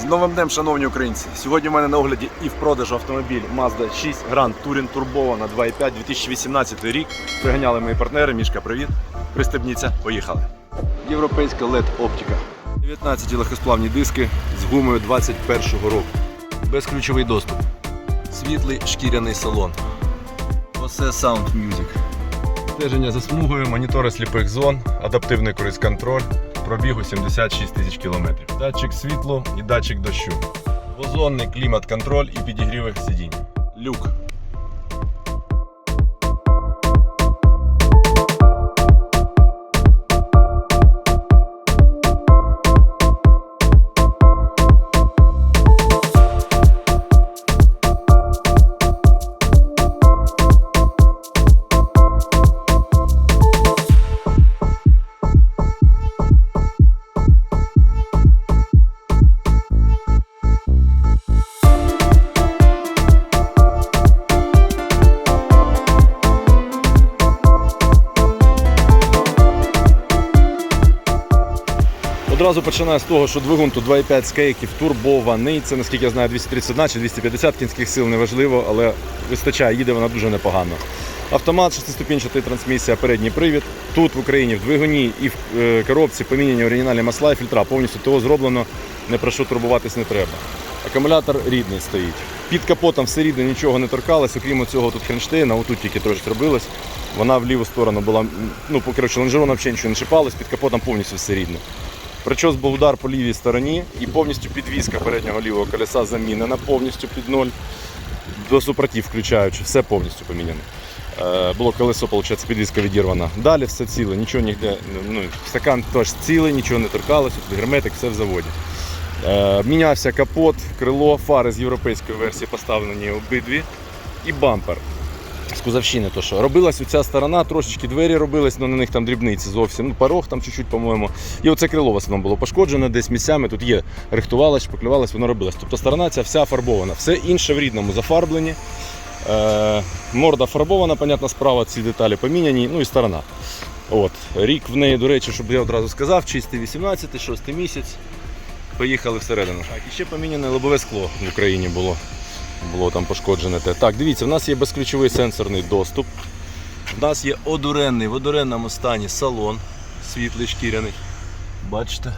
З новим днем, шановні українці! Сьогодні в мене на огляді і в продажу автомобіль Mazda 6 Grand Touring Turbo на 2.5 2018 рік. Приганяли мої партнери. Мішка, привіт. Пристебніться, поїхали. Європейська LED оптика. 19 легкосплавні диски з гумою 21-го року. Безключовий доступ. Світлий шкіряний салон. Bose Sound Music. Стеження за смугою, монітори сліпих зон, адаптивний круїз-контроль, пробігу 76 тисяч кілометрів. Датчик світлу і датчик дощу. Двозонний клімат-контроль і підігрівих сидінь. Люк. Одразу починаю з того, що двигун тут 2,5 з кейків турбований. Це наскільки я знаю, 231 чи 250 кінських сил, неважливо, але вистачає, їде вона дуже непогано. Автомат, шестиступінчатий трансмісія, передній привід. Тут в Україні в двигуні і в е, коробці поміняні оригінальні масла і фільтра. Повністю того зроблено, не прошу турбуватись не треба. Акумулятор рідний стоїть. Під капотом все рідне, нічого не торкалось, окрім цього тут Хренштейна, отут тільки трошки робилось. Вона в ліву сторону була, ну, коротше, лонжерон взагалі нічого не шипалось, під капотом повністю все рідне. Причос був удар по лівій стороні і повністю підвізка переднього лівого колеса замінена повністю під ноль. До супротив включаючи, все повністю поміняно. Е, Було колесо, виходить, підвізка відірвана. Далі все ціле, нічого ніде, ну, стакан теж цілий, нічого не торкалося, тут герметик, все в заводі. Е, Мінявся капот, крило, фари з європейської версії поставлені обидві і бампер з кузовщини. То що робилась оця сторона, трошечки двері робились, але на них там дрібниці зовсім. Ну, порог там чуть-чуть, по-моєму. І оце крило в основному було пошкоджене десь місцями. Тут є рихтувалось, шпаклювалось, воно робилось. Тобто сторона ця вся фарбована. Все інше в рідному зафарблені. Е, морда фарбована, понятно, справа ці деталі поміняні, ну і сторона. От. Рік в неї, до речі, щоб я одразу сказав, чистий 18, 6 місяць. Поїхали всередину. Так, і ще поміняне лобове скло в Україні було. Було там пошкоджене те. Так, дивіться, в нас є безключовий сенсорний доступ. У нас є одуренний в одуренному стані салон світлий шкіряний. Бачите?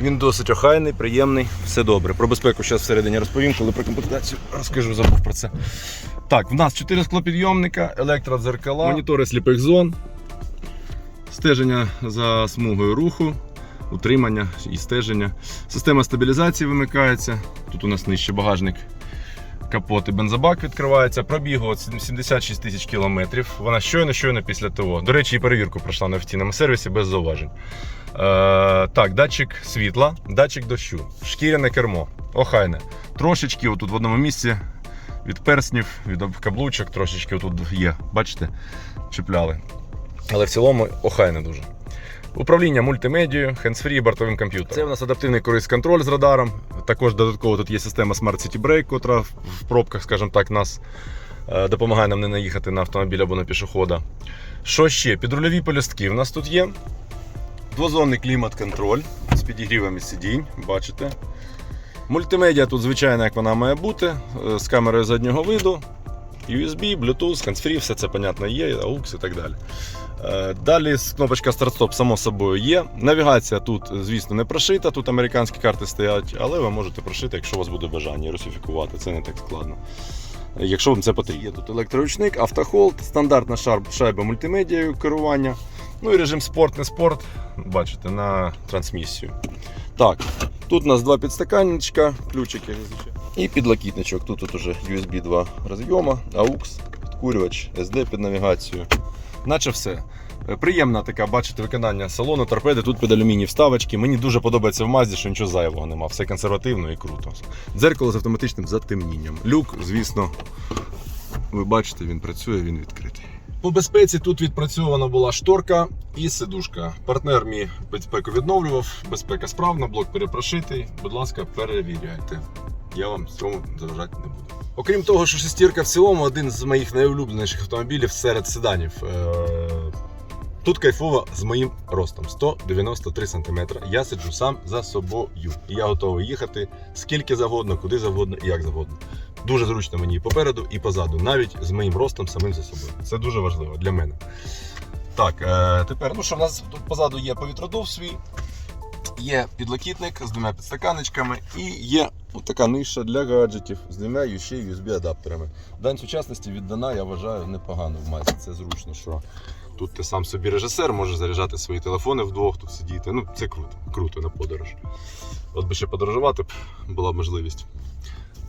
Він досить охайний, приємний, все добре. Про безпеку зараз всередині розповім, коли про комплектацію розкажу, забув про це. Так, в нас 4 склопідйомника, електродзеркала, монітори сліпих зон, стеження за смугою руху, утримання і стеження. Система стабілізації вимикається. Тут у нас нижче багажник. Капот і бензобак відкривається. Пробігу от 76 тисяч кілометрів. Вона щойно щойно після ТО. До речі, і перевірку пройшла на офіційному сервісі без зауважень. Е, так, датчик світла, датчик дощу, шкіряне кермо, охайне. Трошечки отут в одному місці від перснів, від каблучок, трошечки отут є. Бачите, чіпляли. Але в цілому охайне дуже. Управління мультимедією, хендсфрі, бортовим комп'ютером. Це у нас адаптивний круїз-контроль з радаром. Також додатково тут є система Smart City Brake, котра в пробках, скажімо так, нас е, допомагає нам не наїхати на автомобіль або на пішохода. Що ще? Підрульові полістки в нас тут є. Двозонний клімат-контроль з підігрівами сидінь, бачите. Мультимедіа тут, звичайно, як вона має бути, е, з камерою заднього виду, USB, Bluetooth, handsfree, все це, понятно, є, AUX і так далі. Е, Далі кнопочка старт-стоп, само собою, є. Навігація тут, звісно, не прошита, тут американські карти стоять, але ви можете прошити, якщо у вас буде бажання русифікувати, це не так складно. Якщо вам це потрібно. Є тут електроручник, автохолд, стандартна шайба мультимедією керування. Ну і режим спорт, не спорт, бачите, на трансмісію. Так, тут у нас два підстаканничка, ключики. І підлокітничок. Тут, тут уже USB 2 розйома, AUX, підкурювач, SD під навігацію. Наче все. Приємна така, бачите, виконання салону, торпеди, тут під алюміній вставочки. Мені дуже подобається в Мазді, що нічого зайвого нема. Все консервативно і круто. Дзеркало з автоматичним затемнінням. Люк, звісно, ви бачите, він працює, він відкритий. По безпеці тут відпрацьована була шторка і сидушка. Партнер мій безпеку відновлював, безпека справна, блок перепрошитий. Будь ласка, перевіряйте. Я вам в цьому заважати не буду. Окрім того, що шестірка в цілому один з моїх найулюбленіших автомобілів серед седанів. Е, Тут кайфово з моїм ростом 193 см. Я сиджу сам за собою. І я готовий їхати скільки завгодно, куди завгодно і як завгодно. Дуже зручно мені і попереду, і позаду, навіть з моїм ростом самим за собою. Це дуже важливо для мене. Так, е, тепер, ну що в нас тут позаду є повітродув свій, є підлокітник з двома підстаканочками і є така ниша для гаджетів з двома ще USB-адаптерами. Дань сучасності віддана, я вважаю, непогано в майці. Це зручно, що тут ти сам собі режисер, можеш заряджати свої телефони вдвох, тут сидіти. Ну, це круто, круто на подорож. От би ще подорожувати була б можливість.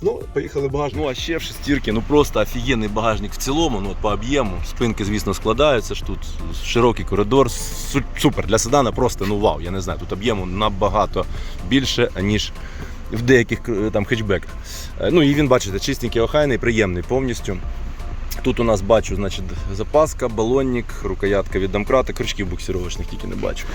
Ну, поїхали багажник. Ну, а ще в шестірки, ну просто офігенний багажник в цілому, ну от по об'єму. Спинки, звісно, складаються ж тут широкий коридор. Супер. Для седана просто ну вау, я не знаю, тут об'єму набагато більше, ніж в деяких е, там хетчбеках. Е, Ну і він, бачите, чистенький, охайний, приємний повністю. Тут у нас бачу, значить, запаска, балонник, рукоятка від домкрата, крючків буксировочних тільки не бачу.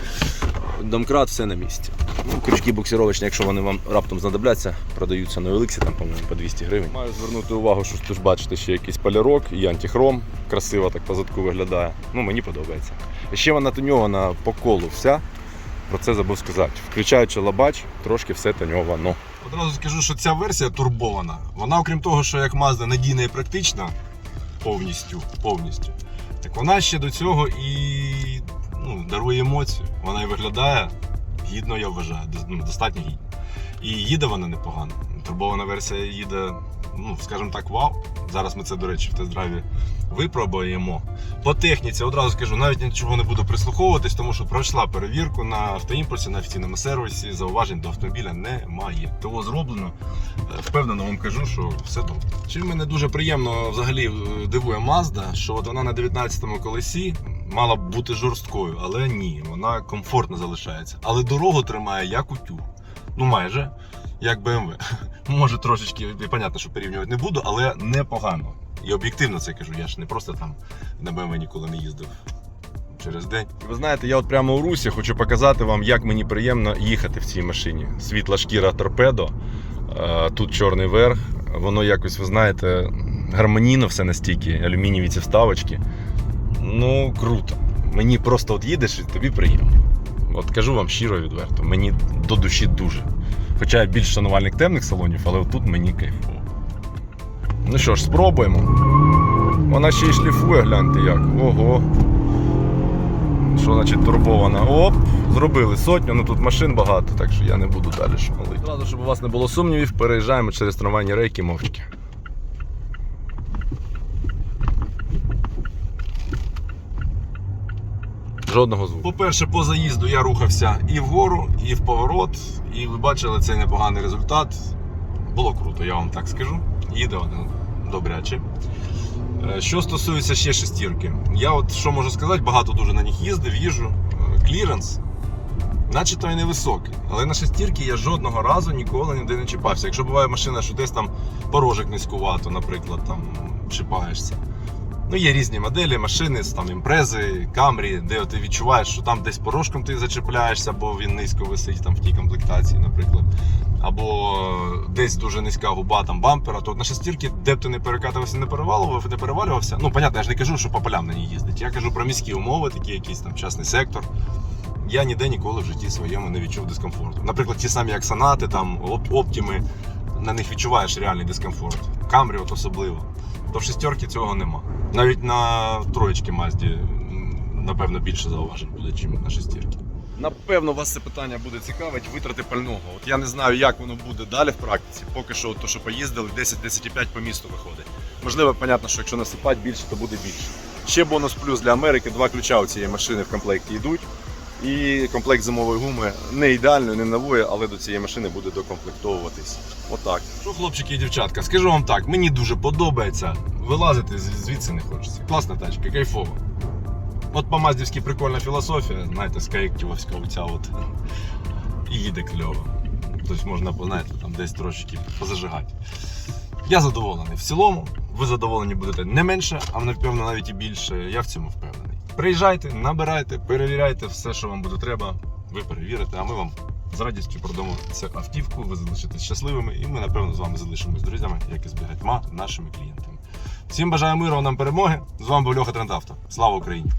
Домкрат все на місці. Ну, крючки буксировочні, якщо вони вам раптом знадобляться, продаються на Олексі, там, по-моєму, по 200 гривень. Маю звернути увагу, що тут бачите ще якийсь полірок і антихром. Красиво так по задку виглядає. Ну, мені подобається. Ще вона тоньована по колу вся. Про це забув сказати. Включаючи лабач, трошки все тоньовано. Одразу скажу, що ця версія турбована. Вона, окрім того, що як Mazda надійна і практична, повністю, повністю, так вона ще до цього і ну, дарує емоцію. Вона і виглядає гідно, я вважаю, ну, достатньо гідно. І їде вона непогано. Турбована версія їде, ну, скажімо так, вау. Зараз ми це, до речі, в тест-драйві випробуємо. По техніці одразу скажу, навіть нічого не буду прислуховуватись, тому що пройшла перевірку на автоімпульсі, на офіційному сервісі. Зауважень до автомобіля немає. Того зроблено. Е, Впевнено вам кажу, що все добре. Чим мене дуже приємно взагалі е, дивує Mazda, що от вона на 19-му колесі мала б бути жорсткою, але ні, вона комфортно залишається. Але дорогу тримає як утюг. Ну майже як BMW. Може трошечки, і понятно, що порівнювати не буду, але непогано. І об'єктивно це кажу, я ж не просто там на BMW ніколи не їздив через день. Ви знаєте, я от прямо у русі хочу показати вам, як мені приємно їхати в цій машині. Світла шкіра торпедо, е, тут чорний верх. Воно якось, ви знаєте, гармонійно все настільки, алюмінієві ці вставочки. Ну, круто. Мені просто от їдеш і тобі приємно. От кажу вам щиро відверто, мені до душі дуже. Хоча я більш шанувальник темних салонів, але отут мені кайфово. Ну що ж, спробуємо. Вона ще й шліфує, гляньте як. Ого. Що значить турбована? Оп, зробили сотню, ну тут машин багато, так що я не буду далі шмалити. Одразу, щоб у вас не було сумнівів, переїжджаємо через трамвайні рейки мовчки. Жодного звуку. По-перше, по заїзду я рухався і вгору, і в поворот, і ви бачили цей непоганий результат. Було круто, я вам так скажу. Їде воно добряче. Що стосується ще шестірки, я от що можу сказати, багато дуже на них їздив, їжджу. Е, Кліренс, наче то і невисокий. Але на шестірки я жодного разу ніколи ніде не чіпався. Якщо буває машина, що десь там порожок низькувато, наприклад, там чіпаєшся. Ну, є різні моделі, машини, там імпрези, камрі, де ти відчуваєш, що там десь порожком ти зачепляєшся, бо він низько висить там в тій комплектації, наприклад. Або десь дуже низька губа там бампера, то от на шестірки, де б ти не перекатувався, не перевалював, не перевалювався. Ну, понятно, я ж не кажу, що по полям на ній їздить. Я кажу про міські умови, такі якийсь там частний сектор. Я ніде ніколи в житті своєму не відчув дискомфорту. Наприклад, ті самі як санати, там оп- оптіми, на них відчуваєш реальний дискомфорт. Камрі от особливо. То в шестерки цього нема. Навіть на троєчки Мазді, напевно, більше зауважень буде, ніж на шестірки. Напевно, вас це питання буде цікавить витрати пального. От я не знаю, як воно буде далі в практиці. Поки що, то, що поїздили, 10-10,5 по місту виходить. Можливо, понятно, що якщо насипати більше, то буде більше. Ще бонус плюс для Америки: два ключа у цієї машини в комплекті йдуть. І комплект зимової гуми не ідеальної, не нової, але до цієї машини буде докомплектовуватись. Отак. Що, хлопчики і дівчатка, скажу вам так, мені дуже подобається. Вилазити звідси не хочеться. Класна тачка, кайфова. От по маздівськи прикольна філософія, знаєте, скайктівська оця от. І їде кльово. Тобто можна, знаєте, там десь трошки позажигати. Я задоволений. В цілому, ви задоволені будете не менше, а напевно навіть і більше. Я в цьому впевнений. Приїжджайте, набирайте, перевіряйте все, що вам буде треба. Ви перевірите, а ми вам з радістю продамо цю автівку. Ви залишитесь щасливими, і ми, напевно, з вами залишимось друзями, як і з багатьма нашими клієнтами. Всім бажаю миру нам перемоги. З вами був Льоха Трендавто. Слава Україні!